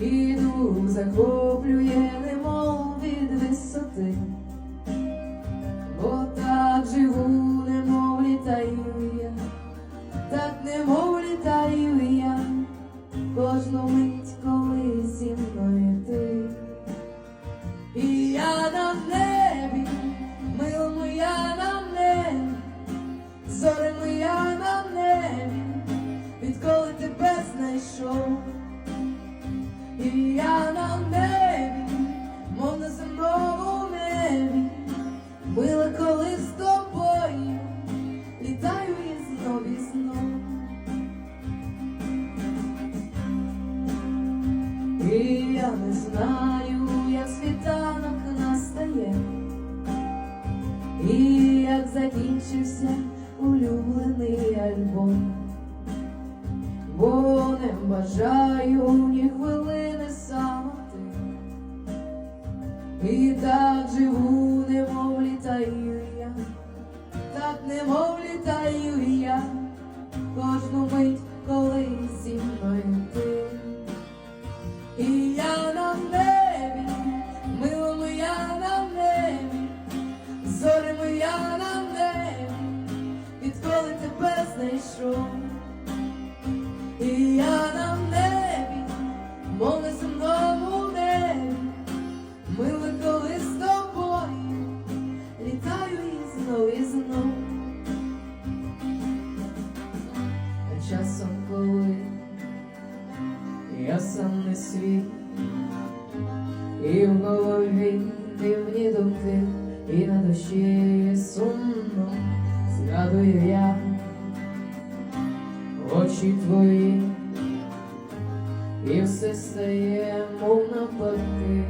і дух захоплює, немов від висоти, бо так живу, немов літаю я, так немов літаю я, кожну мить, коли зі мною ти. І я на небі, милому я на небі, зоримо я на небі, відколи тебе знайшов. І я на небі, мов на земному небі, мила коли з тобою, літаю і знов і знов. Я не знаю, як світанок настає, і як закінчився улюблений альбом, бо не бажаю і так живу, немов літаю я, так немов літаю я, кожну мить, коли зі мною ти. І я на небі, я сам не свій, і в голові дивні думки, і на душі сумно згадую я. Очі твої, і все стає, мов навпаки,